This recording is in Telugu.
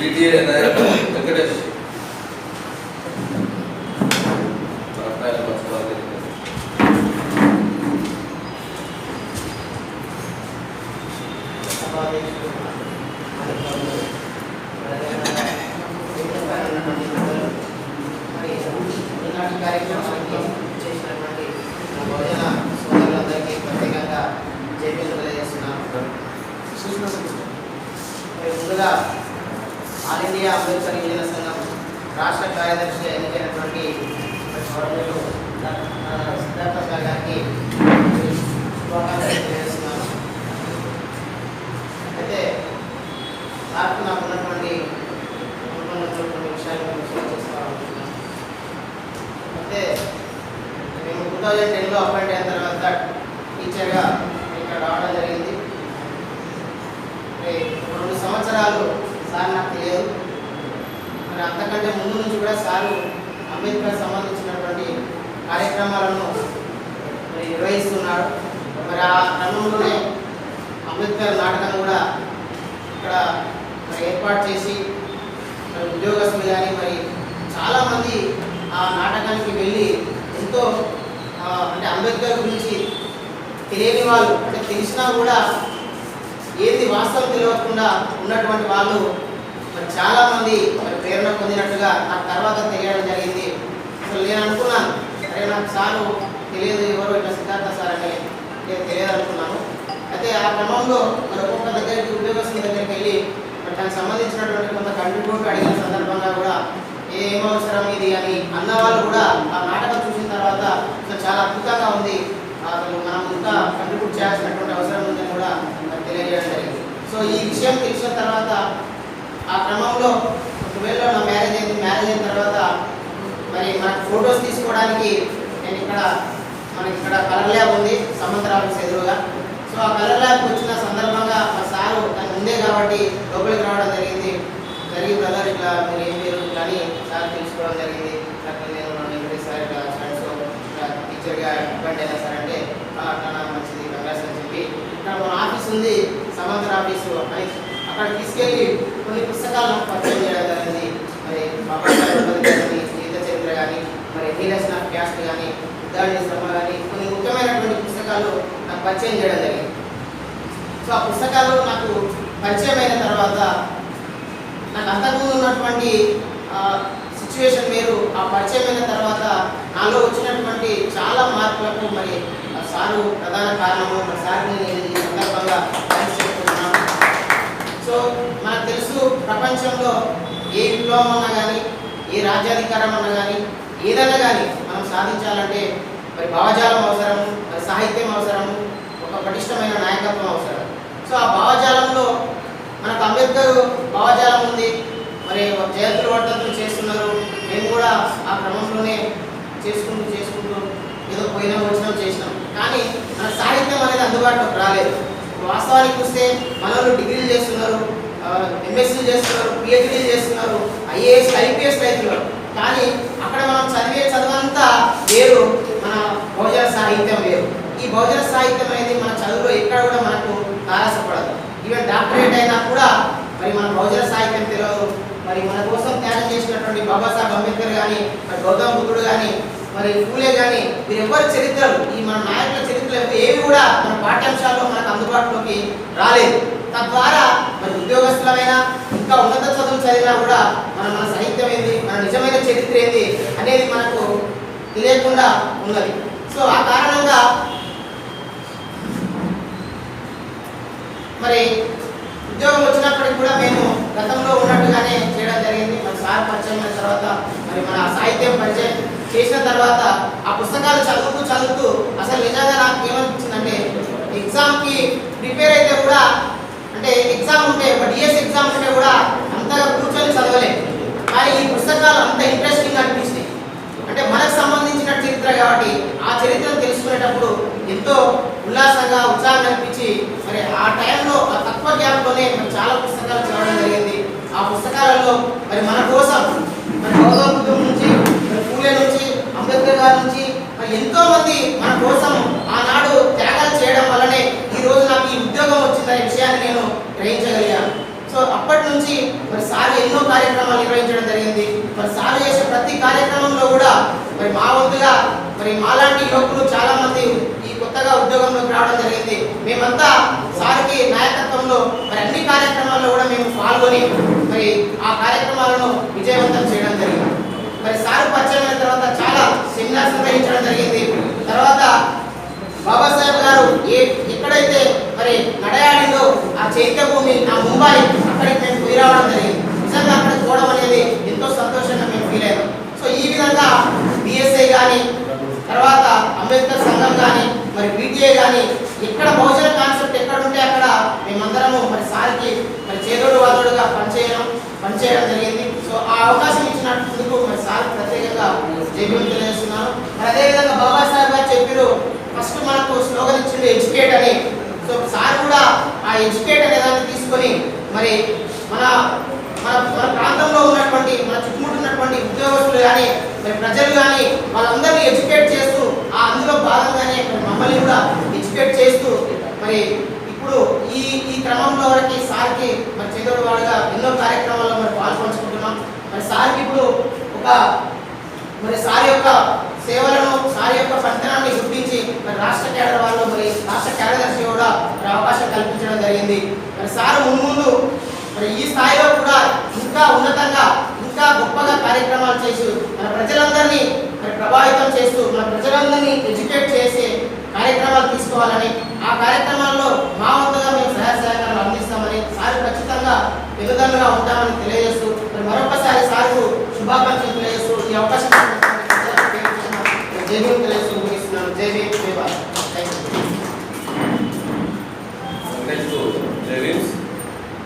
డిటిఏ వెంకటేష్. జైపీలు తెలియజేస్తున్నాను మరి ముందుగా ఆల్ ఇండియా అంబేద్కర్ యువజన సంఘం రాష్ట్ర కార్యదర్శి ఎన్నికైనటువంటి మరి సిద్ధార్థ గారికి శుభాకాంక్షలు తెలియజేస్తున్నాను. అయితే నాకు నాకు ఉన్నటువంటి అనుకున్నటువంటి విషయాలు నేను అయితే మేము టూ థౌజండ్ టెన్లో అపాయింట్ అయిన తర్వాత టీచర్గా ఇక్కడ రావడం జరిగింది. రెండు సంవత్సరాలు సార్ నాకు తెలియదు మరి అంతకంటే ముందు నుంచి కూడా సారు అంబేద్కర్ సంబంధించినటువంటి కార్యక్రమాలను మరి నిర్వహిస్తున్నాడు మరి ఆ క్రమంలోనే అంబేద్కర్ నాటకం కూడా ఇక్కడ మరి ఏర్పాటు చేసి మరి ఉద్యోగస్తులు కానీ మరి చాలామంది ఆ నాటకానికి వెళ్ళి ఎంతో అంటే అంబేద్కర్ గురించి తెలియని వాళ్ళు అంటే తెలిసినా కూడా ఏది వాస్తవం తెలియకుండా ఉన్నటువంటి వాళ్ళు? మరి చాలా మంది మరి ప్రేరణ పొందినట్టుగా ఆ తర్వాత తెలియడం జరిగింది. అసలు నేను అనుకున్నాను. అరే నాకు సారు తెలియదు ఎవరు ఇట్లా సిద్ధార్థ సార్ అని నేను తెలియదు అనుకున్నాను అయితే ఆ క్రమంలో మరి ఒక్కొక్క దగ్గరికి ఉద్యోగస్తుల దగ్గరికి వెళ్ళి మరి దానికి సంబంధించినటువంటి కొంత కంట్రిబ్యూట్ అడిగిన సందర్భంగా కూడా ఏం అవసరం ఇది? అని అన్న వాళ్ళు కూడా ఆ నాటకం చూసిన తర్వాత చాలా అద్భుతంగా ఉంది. అసలు మనం ఇంకా కంట్రిబ్యూట్ చేయాల్సినటువంటి అవసరం ఉందని కూడా నాకు తెలియజేయడం జరిగింది సో ఈ విషయం తెలిసిన తర్వాత ఆ క్రమంలో ఒకవేళ నా మ్యారేజ్ అయింది మ్యారేజ్ అయిన తర్వాత మరి మనకు ఫొటోస్ తీసుకోవడానికి నేను ఇక్కడ మనకి ఇక్కడ కలర్ ల్యాబ్ ఉంది సమంతర ఆఫీస్ ఎదురుగా సో ఆ కలర్ ల్యాబ్కి వచ్చిన సందర్భంగా మా సారు తను ఉందే కాబట్టి లోపలికి రావడం జరిగింది. జరిగి బ్రదర్ ఇట్లా మీరు ఏం పేరు ఇట్లా అని సార్ తెలుసుకోవడం జరిగింది. నేను నా వెంకటేష్ సార్ ఇట్లా ఫ్రెండ్స్ టీచర్గా ఇబ్బంది అయినా సార్ అంటే అట్లా మంచిది కంగ్రాస్ అని చెప్పి. ఇక్కడ మన ఆఫీస్ ఉంది. సమంతర ఆఫీసు అక్కడ తీసుకెళ్ళి కొన్ని పుస్తకాలను పరిచయం చేయడం జరిగింది. మరి బాబా జీవిత చరిత్ర కానీ మరి ఎన్నిలేషన్ క్యాస్ట్ కానీ ఉద్దారణ శ్రమ కానీ కొన్ని ముఖ్యమైనటువంటి పుస్తకాలు నాకు పరిచయం చేయడం జరిగింది. సో ఆ పుస్తకాలు నాకు పరిచయం అయిన తర్వాత నాకు అంతకు ఉన్నటువంటి సిచ్యువేషన్ వేరు ఆ పరిచయం అయిన తర్వాత నాలో వచ్చినటువంటి చాలా మార్పులకు మరి ఆ సారు ప్రధాన కారణము మరి సార్ని నేను ఈ సందర్భంగా థ్యాంక్స్ చెప్పుకుంటున్నాను సో మనకు తెలుసు ప్రపంచంలో ఏ విప్లవం అన్నా కానీ ఏ రాజ్యాధికారం అన్నా కానీ ఏదైనా కానీ మనం సాధించాలంటే మరి భావజాలం అవసరం మరి సాహిత్యం అవసరము ఒక పటిష్టమైన నాయకత్వం అవసరం. సో ఆ భావజాలంలో మనకు అంబేద్కర్ భావజాలం ఉంది మరి జయంతులు వర్ధంతులు చేస్తున్నారు మేము కూడా ఆ క్రమంలోనే చేసుకుంటూ చేసుకుంటూ ఏదో పోయినా వచ్చినా చేసినాం. కానీ మన సాహిత్యం అనేది అందుబాటులోకి రాలేదు. వాస్తవానికి చూస్తే మనోళ్ళు డిగ్రీలు చేస్తున్నారు ఎంఎస్సీ చేస్తున్నారు పిహెచ్డీ చేస్తున్నారు ఐఏఎస్ ఐపీఎస్ రైతున్నారు కానీ అక్కడ మనం చదివే చదువంతా వేరు మన భోజన సాహిత్యం వేరు. ఈ భోజన సాహిత్యం అనేది మన చదువులో ఎక్కడ కూడా మనకు తారసపడదు. ఈవెన్ డాక్టరేట్ అయినా కూడా మరి మన భోజన సాహిత్యం తెలియదు మరి మన కోసం త్యాగం చేసినటువంటి బాబాసాహెబ్ అంబేద్కర్ కానీ మరి గౌతమ బుద్ధుడు కానీ మరి పూలే కానీ వీరెవ్వరి చరిత్రలు? ఈ మన నాయకుల చరిత్రలు ఏవి కూడా మన పాఠ్యాంశాల్లో మనకు అందుబాటులోకి రాలేదు. తద్వారా మరి ఉద్యోగస్తులమైనా ఇంకా ఉన్నత చదువులు చదివినా కూడా మన మన సాహిత్యం ఏంది? మన నిజమైన చరిత్ర ఏంది అనేది మనకు తెలియకుండా ఉన్నది. సో ఆ కారణంగా మరి ఉద్యోగం వచ్చినప్పటికి కూడా మేము గతంలో ఉన్నట్టుగానే చేయడం జరిగింది. మన సార్ పరిచయం అయిన తర్వాత మరి మన సాహిత్యం పరిచయం చేసిన తర్వాత ఆ పుస్తకాలు చదువుతూ చదువుతూ అసలు నిజంగా నాకు ఏమనిపించిందంటే ఎగ్జామ్కి ప్రిపేర్ అయితే కూడా అంటే ఎగ్జామ్ ఉంటే ఒక డిఎస్ ఎగ్జామ్ ఉంటే కూడా అంతగా కూర్చొని చదవలేదు కానీ ఈ పుస్తకాలు అంత ఇంట్రెస్టింగ్ అనిపిస్తాయి అంటే మనకు సంబంధించిన చరిత్ర కాబట్టి ఆ చరిత్రను తెలుసుకునేటప్పుడు ఎంతో ఉల్లాసంగా ఉత్సాహం అనిపించి మరి ఆ టైంలో ఆ తక్కువ గ్యాప్లోనే మరి చాలా పుస్తకాలు చదవడం జరిగింది. ఆ పుస్తకాలలో మరి మన కోసం మరి గౌరవ బుద్ధుడు నుంచి మరి పూలే నుంచి అంబేద్కర్ గారి నుంచి మరి ఎంతో మంది మన కోసం ఆనాడు త్యాగాలు చేయడం వల్లనే ఈ రోజు నాకు ఈ ఉద్యోగం వచ్చిందనే విషయాన్ని నేను గ్రహించగలిగాను సో అప్పటి నుంచి మరి సార్ ఎన్నో కార్యక్రమాలు నిర్వహించడం జరిగింది. మరి సార్ చేసే ప్రతి కార్యక్రమంలో కూడా మరి మా వంతుగా మరి మాలాంటి యువకులు చాలా మంది ఈ కొత్తగా ఉద్యోగంలోకి రావడం జరిగింది. మేమంతా సార్కి నాయకత్వంలో మరి అన్ని కార్యక్రమాల్లో కూడా మేము పాల్గొని మరి ఆ కార్యక్రమాలను విజయవంతం చేయడం జరిగింది. మరి సార్ పరిచయం అయిన తర్వాత చాలా సెమినార్స్ నిర్వహించడం జరిగింది. తర్వాత బాబాసాహెబ్ గారు ఏ ఎక్కడైతే మరి నడయాడిందో ఆ చే ఆ ముంబై అక్కడికి మేము పోయి రావడం జరిగింది నిజంగా అక్కడికి పోవడం అనేది ఎంతో సంతోషంగా మేము ఫీల్ అయ్యాం సో ఈ విధంగా బిఎస్ఐ కానీ తర్వాత అంబేద్కర్ సంఘం కానీ మరి బీటీఏ కానీ ఎక్కడ బహుజన కాన్సెప్ట్ ఎక్కడ ఉంటే అక్కడ మేమందరము మరి సార్కి మరి చేదోడు వాదోడుగా పనిచేయడం పనిచేయడం జరిగింది. సో ఆ అవకాశం ఇచ్చినందుకు మరి సార్ ప్రత్యేకంగా జైలు తెలియజేస్తున్నాను మరి అదేవిధంగా బాబాసాహెబ్ గారు చెప్పారు ఫస్ట్ మనకు స్లోగన్ ఇచ్చిండు ఎడ్యుకేట్ అని. సో సార్ కూడా ఆ ఎడ్యుకేట్ అనే దాన్ని తీసుకొని మరి మన మన మన ప్రాంతంలో ఉన్నటువంటి మన చుట్టుముట్టు ఉన్నటువంటి ఉద్యోగస్తులు కానీ మరి ప్రజలు కానీ వాళ్ళందరినీ ఎడ్యుకేట్ చేస్తూ ఆ అందులో భాగంగానే మరి మమ్మల్ని కూడా ఎడ్యుకేట్ చేస్తూ మరి ఇప్పుడు ఈ ఈ క్రమంలో వరకు సార్కి మరి చెదోడు వాడుగా ఎన్నో కార్యక్రమాల్లో మరి పాల్పంచుకుంటున్నాం మరి సార్కి ఇప్పుడు మరి సార్ యొక్క సేవలను సార్ యొక్క పట్టణాన్ని గుర్తించి మరి రాష్ట్ర కేడర్ వాళ్ళు మరి రాష్ట్ర కార్యదర్శి కూడా మరి అవకాశం కల్పించడం జరిగింది. మరి సార్ ముందు మరి ఈ స్థాయిలో కూడా ఇంకా ఉన్నతంగా ఇంకా గొప్పగా కార్యక్రమాలు చేసి మన ప్రజలందరినీ మరి ప్రభావితం చేస్తూ మన ప్రజలందరినీ ఎడ్యుకేట్ చేసే కార్యక్రమాలు తీసుకోవాలని ఆ కార్యక్రమాల్లో మా వంతుగా మేము సహాయ సహకారాలు అందిస్తామని సార్ ఖచ్చితంగా ఎదుగుదలుగా ఉంటామని తెలియజేస్తూ మరి మరొకసారి సార్కు శుభాకాంక్షలు తెలియజేస్తూ ఈ అవకాశం ఇచ్చినందుకు జై భీమ్